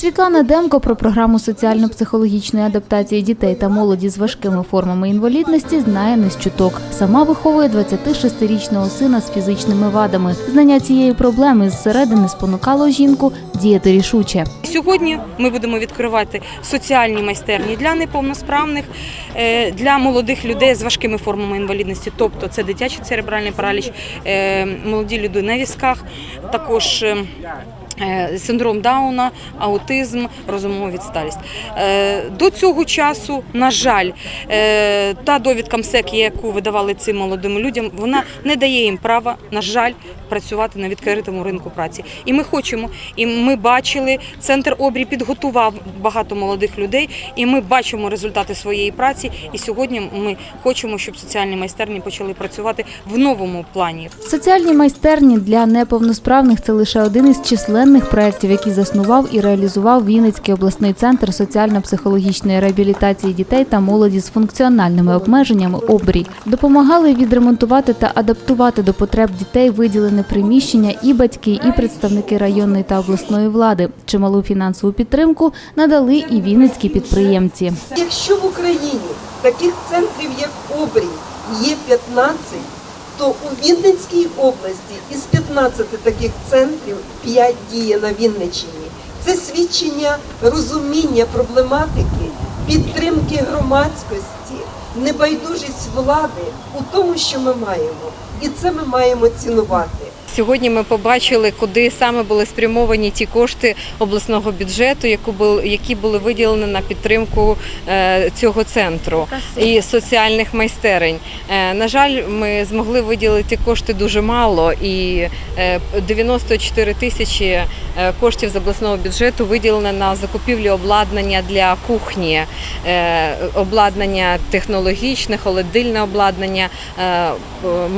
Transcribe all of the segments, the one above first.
Світлана Демко про програму соціально-психологічної адаптації дітей та молоді з важкими формами інвалідності знає не з чуток. Сама виховує 26-річного сина з фізичними вадами. Знання цієї проблеми зсередини спонукало жінку діяти рішуче. Сьогодні ми будемо відкривати соціальні майстерні для неповносправних, е, для молодих людей з важкими формами інвалідності, тобто це дитячий церебральний параліч, е, молоді люди на візках, також. Е, Синдром Дауна, аутизм, розумова відсталість. Е, До цього часу, на жаль, е, та довідка МСЕК, яку видавали цим молодим людям, вона не дає їм права, на жаль, працювати на відкритому ринку праці. І ми хочемо, і ми бачили, центр обрій підготував багато молодих людей, і ми бачимо результати своєї праці. І сьогодні ми хочемо, щоб соціальні майстерні почали працювати в новому плані. Соціальні майстерні для неповносправних це лише один із численних проєктів, які заснував і реалізував Вінницький обласний центр соціально-психологічної реабілітації дітей та молоді з функціональними обмеженнями обрій. Допомагали відремонтувати та адаптувати до потреб дітей виділене приміщення і батьки, і представники районної та обласної влади. Чималу фінансову підтримку надали і вінницькі підприємці. Якщо в Україні таких центрів, як Обрій, є 15, то у Вінницькій області із 15 таких центрів 5 діє на Вінниччині. Це свідчення розуміння проблематики, підтримки громадськості, небайдужість влади у тому, що ми маємо. І це ми маємо цінувати. Сьогодні ми побачили, куди саме були спрямовані ті кошти обласного бюджету, які були виділені на підтримку е, цього центру і соціальних майстерень. Е, На жаль, ми змогли виділити кошти дуже мало, і е, 94 тисячі е, коштів з обласного бюджету виділено на закупівлю обладнання для кухні, обладнання технологічне, холодильне обладнання,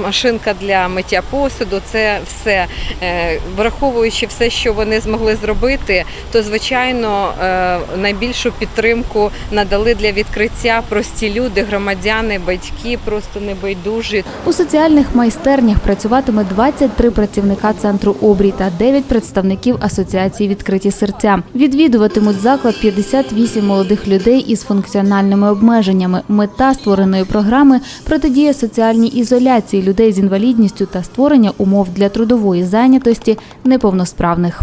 машинка для миття посуду. Це все Е, враховуючи все, що вони змогли зробити, то звичайно е, найбільшу підтримку надали для відкриття прості люди, громадяни, батьки, просто небайдужі. У соціальних майстернях працюватиме 23 працівника центру обрій та 9 представників асоціації відкриті серця. Відвідуватимуть заклад 58 молодих людей із функціональними обмеженнями. Мета створеної програми протидія соціальній ізоляції людей з інвалідністю та створення умов для трудової зайнятості неповносправних.